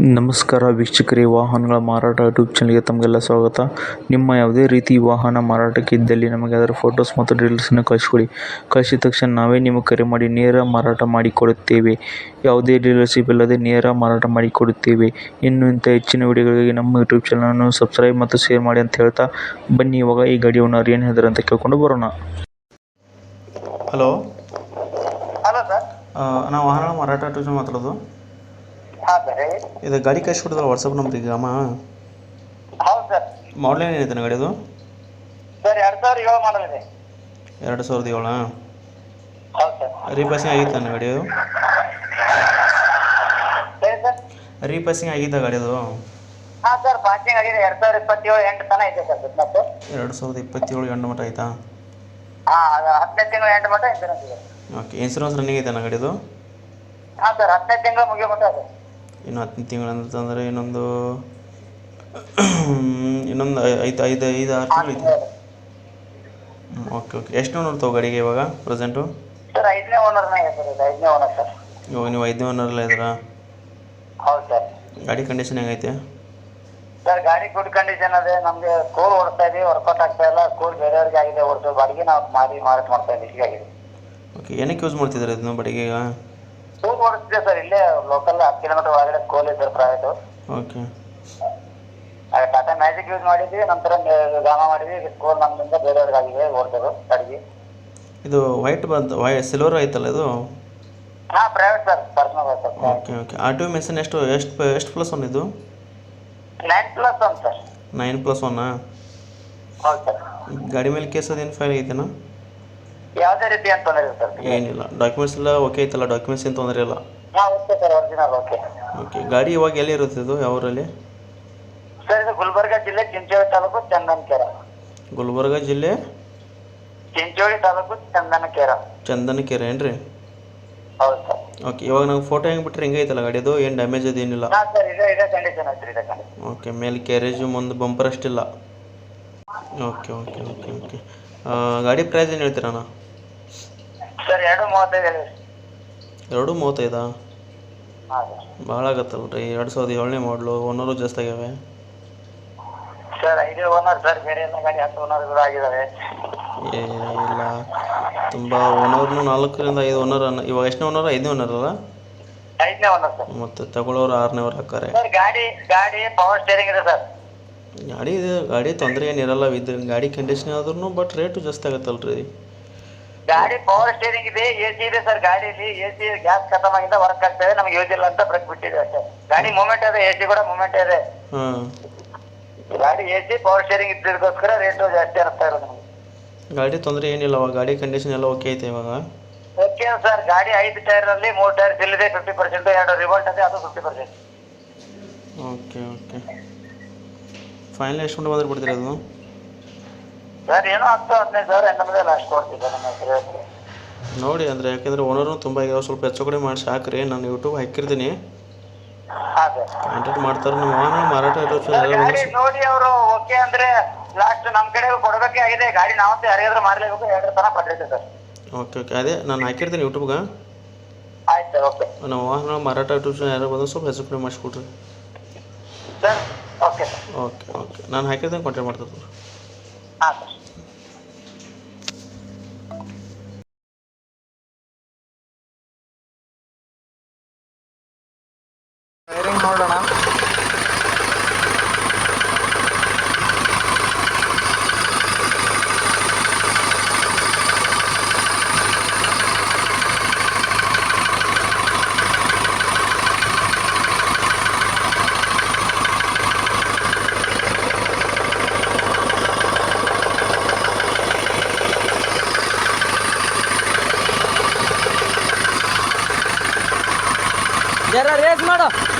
ನಮಸ್ಕಾರ ವೀಕ್ಷಕರಿ ವಾಹನಗಳ ಮಾರಾಟ ಯೂಟ್ಯೂಬ್ ಚಾನಲ್ಗೆ ತಮಗೆಲ್ಲ ಸ್ವಾಗತ. ನಿಮ್ಮ ಯಾವುದೇ ರೀತಿ ವಾಹನ ಮಾರಾಟಕ್ಕೆ ಇದ್ದಲ್ಲಿ ನಮಗೆ ಅದರ ಫೋಟೋಸ್ ಮತ್ತು ಡೀಟೇಲ್ಸನ್ನು ಕಳಿಸ್ಕೊಡಿ. ಕಳಿಸಿದ ತಕ್ಷಣ ನಾವೇ ನಿಮಗೆ ಕರೆ ಮಾಡಿ ನೇರ ಮಾರಾಟ ಮಾಡಿಕೊಡುತ್ತೇವೆ. ಯಾವುದೇ ಡೀಲರ್ಶಿಪ್ ಇಲ್ಲದೆ ನೇರ ಮಾರಾಟ ಮಾಡಿಕೊಡುತ್ತೇವೆ. ಇನ್ನು ಇಂಥ ಹೆಚ್ಚಿನ ವಿಡಿಯೋಗಳಿಗೆ ನಮ್ಮ ಯೂಟ್ಯೂಬ್ ಚಾನಲನ್ನು ಸಬ್ಸ್ಕ್ರೈಬ್ ಮತ್ತು ಶೇರ್ ಮಾಡಿ ಅಂತ ಹೇಳ್ತಾ ಬನ್ನಿ. ಇವಾಗ ಈ ಗಾಡಿ ಓನರ್ ಏನು ಹೇಳಿದ್ರೆ ಅಂತ ಕೇಳ್ಕೊಂಡು ಬರೋಣ. ಹಲೋ ಹಲೋ ಸರ್ ನಾವು ವಾಹನ ಮಾರಾಟ ಮಾತಾಡೋದು. ಇದು ಗಾಡಿ ಕಳಿಸ್ಕೊಡಿದ್ರಲ್ಲ ವಾಟ್ಸಪ್ ನಂಬರಿಗೆ ಅಮ್ಮ? ಹೌದು ಸರ್. ಮಾಡಲ್ ಏನಿದೆ ಗಾಡಿದು ಸರ್ ಎರಡು ಸಾವಿರ ಏಳು ಮಾಡಲ್ ಇದೆ. ಎರಡು ಸಾವಿರದ ಏಳು? ಹೌದು ಸರ್. ರೀಪಾಸಿಂಗ್ ಆಗಿತ್ತು ನನ್ನ ಸರ್. ರೀಪಾಸಿಂಗ್ ಆಗಿದ್ದ ಗಾಡಿದು ಹಾಂ ಸರ್ ಪಾಸಿಂಗ್ ಆಗಿದೆ. ಎರಡು ಸಾವಿರ ಇಪ್ಪತ್ತೇಳು ಎಂಟು ತನಕ ಇದೆ ಸರ್ ಬಿಸ್ನೆಸ್. ಎರಡು ಸಾವಿರದ ಇಪ್ಪತ್ತೇಳು ಎಂಟು ಮಟ್ಟ ಆಯ್ತಾ? ಹಾಂ ಅದು ಹದಿನೈದು ತಿಂಗಳು ಎಂಟು ಮಟ್ಟ ಇನ್ಸೂರೆನ್ಸ್ ಇದೆ. ಓಕೆ ಇನ್ಸೂರೆನ್ಸ್ ರನ್ನಿಂಗ್ ಐತೆ ನನ್ನ ಗಾಡಿದು ಹಾಂ ಸರ್ ಹದಿನೈದು ತಿಂಗಳು ಮುಗಿಯೋ ಮಟ್ಟ ಇದೆ. ಇನ್ನು ಹತ್ತು ತಿಂಗಳು ಅಂತಂದ್ರೆ ಇನ್ನೊಂದು ಇನ್ನೊಂದು ಐದು ಐದು ಐದು ಆರು ತಿಂಗಳು ಐತೆ. ಓಕೆ ಓಕೆ ಎಷ್ಟು ಓನರ್ ತಗೋ ಗಾಡಿಗೆ ಇವಾಗ ಪ್ರೆಸೆಂಟು ಸರ್ ಐದನೇ ಓನರ್ನ ಇದೆ ಸರ್ ಇದು ಐದನೇ ಓನರ್ ಸರ್. ಇವಾಗ ನೀವು ಐದನೇ ಓನರಲ್ಲ ಇದ್ದೀರಾ? ಹೌದು ಸರ್. ಗಾಡಿ ಕಂಡೀಷನ್ ಹೆಂಗೈತೆ? ಸರ್ ಗಾಡಿ ಗುಡ್ ಕಂಡೀಷನ್ ಅದೇ ನಮಗೆ ಕೋಲ್ ಓಡಿಸ್ತಾ ಇದೀವಿ ವರ್ಕೌಟ್ ಆಗ್ತಾ ಇಲ್ಲ ಕೋಲ್ ಬೇರೆಯವ್ರಿಗೆ ಆಗಿದೆ ಓಡಿಸೋ ಬಾಡಿಗೆ ನಾವು ಮಾರಿ ಮಾರಾಟ ಮಾಡ್ತಾ ಇದ್ದೀವಿ ಹೀಗಾಗಿದೆ. ಓಕೆ ಏನಕ್ಕೆ ಯೂಸ್ ಮಾಡ್ತಿದ್ದೀರಾ ಇದನ್ನು ಬಾಡಿಗೆ ಈಗ ಸ್ಕೂಲ್ ಓಡಿಸ್ತಿದೆ ಸರ್ ಇಲ್ಲೇ ಲೋಕಲ್ ಹತ್ತು ಕಿಲೋಮೀಟರ್ ಒಳಗಡೆ ಸ್ಕೂಲ್ ಇದೆ ಸರ್ ಪ್ರೈವೇಟ್ ಓಕೆ ಅದೇ ಟಾಟಾ ಮ್ಯಾಜಿಕ್ ಯೂಸ್ ಮಾಡಿದ್ವಿ ನಂತರ ಗಾಮ ಮಾಡಿದ್ವಿ ಸ್ಕೂಲ್ ನಮ್ಮಿಂದ ಬೇರೆಯವ್ರಿಗೆ ಆಗಿದೆ ಓಡ್ತದೆ ಅಡಿಗೆ. ಇದು ವೈಟ್ ಬಂತು ವೈ ಸಿಲ್ವರ್ ಐತಲ್ಲ ಇದು? ಹಾಂ private sir personal sir okay okay ಆ ಟಿ ಮೆಷಿನ್ ಎಷ್ಟು ಎಷ್ಟು ಎಷ್ಟು ಪ್ಲಸ್ ಒನ್ ಇದು? Nine plus one sir nine plus one ಹೌದು ಸರ್ ಗಾಡಿ ಮೇಲೆ ಕೇಸ್ ಅದೇನು ಫೈಲ್ ಐತೆನಾ? ಯಾವುದೇ ರೀತಿ ಅಂತ ತೊಂದರೆ ಇಲ್ಲ ಸರ್. ಏನಿಲ್ಲ. ಡಾಕ್ಯುಮೆಂಟ್ಸ್ ಎಲ್ಲ ಓಕೆ ಐತಲ್ಲ? ಡಾಕ್ಯುಮೆಂಟ್ಸ್ ಏನು ತೊಂದರೆ ಇಲ್ಲ? ಹಾ okay sir original okay okay ಗಾಡಿ ಇವಾಗ ಎಲ್ಲಿ ಇರುತ್ತೆ ಇದು? ಯಾವ ಊರಲ್ಲಿ ಸರ್ ಇದು ಗುಲ್ಬರ್ಗ ಜಿಲ್ಲೆ ಚಿಂಚೋಳಿ ತಾಲೂಕು ಚಂದನಕೆರ. ಗುಲ್ಬರ್ಗ ಜಿಲ್ಲೆ? ಚಿಂಚೋಳಿ ತಾಲೂಕು ಚಂದನಕೆರ. ಚಂದನಕೆರೆ ಏನ್ರಿ? ಹೌದು ಸರ್ ಓಕೆ ಇವಾಗ ನಂಗೆ ಫೋಟೋ ಹೆಂಗೆ ಬಿಟ್ರೆ ಹೆಂಗೆ ಐತಲ್ಲ ಗಾಡಿದು ಏನು ಡ್ಯಾಮೇಜ್ ಅದೇನಿಲ್ಲ ಹಾ ಸರ್ ಇದೆ ಇದೆ ಕಂಡೀಷನ್ ಐತ್ರಿ ಇದೆ ಕಂಡೀಷನ್ ಓಕೆ ಮೇಲೆ ಕ್ಯಾರೇಜು ಮುಂದೆ ಬಂಪರ್ ಅಷ್ಟಿಲ್ಲ. ಓಕೆ ಓಕೆ ಓಕೆ ಓಕೆ ಗಾಡಿ ಪ್ರೈಸ್ ಏನು ಹೇಳ್ತೀರಣ್ಣ ಸರ್ ಎರಡು ಮೂವತ್ತೈದು ಹೇಳಿ. ಎರಡು ಮೂವತ್ತೈದಾ? ಹಾಂ. ಸರ್ ಭಾಳ ಆಗತ್ತಲ್ಲ ರೀ ಎರಡು ಸಾವಿರದ ಏಳನೇ ಮಾಡಲು ಒನ್ನೂರು ಜಾಸ್ತಿ ಆಗ್ಯಾವೆ. ಸರ್ ಐದೇ ಓನರ್ ಸರ್ ಬೇರೆ ಎಲ್ಲ ಗಾಡಿ ಹತ್ತು ಆಗಿದ್ದಾವೆ ಏ ಇಲ್ಲ. ತುಂಬ ಓನರ್ನು ನಾಲ್ಕರಿಂದ ಐದು ಓನರ್ ಇವಾಗ ಎಷ್ಟನೇ ಓನರ್ ಐದನೇ ಓನರ್ ಅಲ್ಲ? ಐದನೇ ಓನರ್ ಸರ್. ಮತ್ತು ತಗೊಳ್ಳೋರು ಆರನೇ ಅವ್ರು ಹಾಕಾರೆ ಸರ್ ಗಾಡಿ ಗಾಡಿ ಪವರ್ ಸ್ಟೇರಿಂಗ್ ಇದೆ ಸರ್. ಗಾಡಿ ಇದೆ ಗಾಡಿ ತೊಂದರೆ ಏನಿರಲ್ಲ ಇದ್ರ ಗಾಡಿ ಕಂಡೀಷನ್ ಆದ್ರೂ ಬಟ್ ರೇಟು ಜಾಸ್ತಿ ಆಗತ್ತಲ್ರಿ. ಗಾಡಿ ಪವರ್ ಸ್ಟೇರಿಂಗ್ ಇದೆ ಎ ಸಿ ಇದೆ ಸರ್ ಗಾಡಿಯಲ್ಲಿ ಎ ಸಿ ಗ್ಯಾಸ್ ಖತಮ್ ಆಗಿಂದ ವರ್ಕ್ ಆಗ್ತಾ ಇದೆ ನಮ್ಗೆ ಯೂಸ್ ಇಲ್ಲ ಅಂತ ಬ್ರೇಕ್ ಬಿಟ್ಟಿದೆ ಅಷ್ಟೇ. ಗಾಡಿ ಮೂಮೆಂಟ್ ಇದೆ ಎ ಸಿ ಕೂಡ ಮೂಮೆಂಟ್ ಇದೆ. ಹಾಂ. ಗಾಡಿ ಎ ಸಿ ಪವರ್ ಸ್ಟೇರಿಂಗ್ ಇದ್ದಕ್ಕೋಸ್ಕರ ರೇಟು ಜಾಸ್ತಿ ಆಗ್ತಾ ಇರೋದು ನಮ್ಗೆ. ಗಾಡಿ ತೊಂದರೆ ಏನಿಲ್ಲ ಅವಾಗ ಗಾಡಿ ಕಂಡೀಷನ್ ಎಲ್ಲ ಓಕೆ ಐತೆ ಇವಾಗ? ಓಕೆ ಸರ್ ಗಾಡಿ ಐದು ಟೈರ್ ಅಲ್ಲಿ ಮೂರು ಟೈರ್ ಸಿಲ್ ಇದೆ ಫಿಫ್ಟಿ ಪರ್ಸೆಂಟ್ ಎರಡು ರಿವೋಲ್ಟ್ ಇದೆ ಅದು fifty percent okay okay final ಎಷ್ಟು ಬಂದ್ರೆ ಬಿಡ್ತೀರಿ ಅದು? ಸರ್ ಏನೋ ಹತ್ತು ಹದಿನೈದು ಸಾವಿರ ಎಂಟು ಲಾಸ್ಟ್ ಕೊಡ್ತೀವಿ ಸರ್ ನಮ್ಮ ಹೆಸರು ನೋಡಿ ಅಂದರೆ ಯಾಕೆಂದರೆ ಓನರ್ನು ತುಂಬ ಇದಾವೆ ಸ್ವಲ್ಪ ಹೆಚ್ಚು ಕಡಿಮೆ ಮಾಡಿ ಸಾಕ್ರಿ ನಾನು ಯೂಟ್ಯೂಬ್ ಹಾಕಿರ್ತೀನಿ. ಹಾ ಸರ್ ಕಾಂಟ್ಯಾಕ್ಟ್ ಮಾಡ್ತಾರೆ ನಮ್ಮ ವಾಹನ ಮಾರಾಟ ಸರ್, ಗಾಡಿ ನೋಡಿ ಅವರು ಓಕೆ ಅಂದ್ರೆ ಲಾಸ್ಟ್ ನಮ್ಮ ಕಡೆ ಕೊಡಬೇಕೇ? ಆಗಿದೆ ಗಾಡಿ ನಾವಂತೂ ಯಾರಿಗಾದ್ರೂ ಮಾಡ್ಲೇಬೇಕು ಎರಡರ ತನಕ ಪಟ್ಟಿರ್ತೀವಿ ಸರ್. ಓಕೆ ಓಕೆ ಅದೇ ನಾನು ಹಾಕಿರ್ತೀನಿ ಯೂಟ್ಯೂಬ್ಗೆ ಆಯ್ತು ಸರ್ ಓಕೆ ನಮ್ಮ ವಾಹನ ಮಾರಾಟ ಯೂಟ್ಯೂಬ್ ಚಾನಲ್ ಯಾರು ಬಂದ್ರೆ ಸ್ವಲ್ಪ ಹೆಚ್ಚು ಕಡಿಮೆ ಮಾಡಿಸ್ಕೊಡ್ರಿ ಸರ್ ಓಕೆ ಓಕೆ. ನಾನು ಹಾಕಿರ್ತೀನಿ ಕಾಂಟ್ಯಾಕ್ಟ್ ಮಾಡ್ತೀನಿ ಹಾಂ ಸರ್. ವೈರಿಂಗ್ ನೋಡೋಣ. જરા રેસ મારો.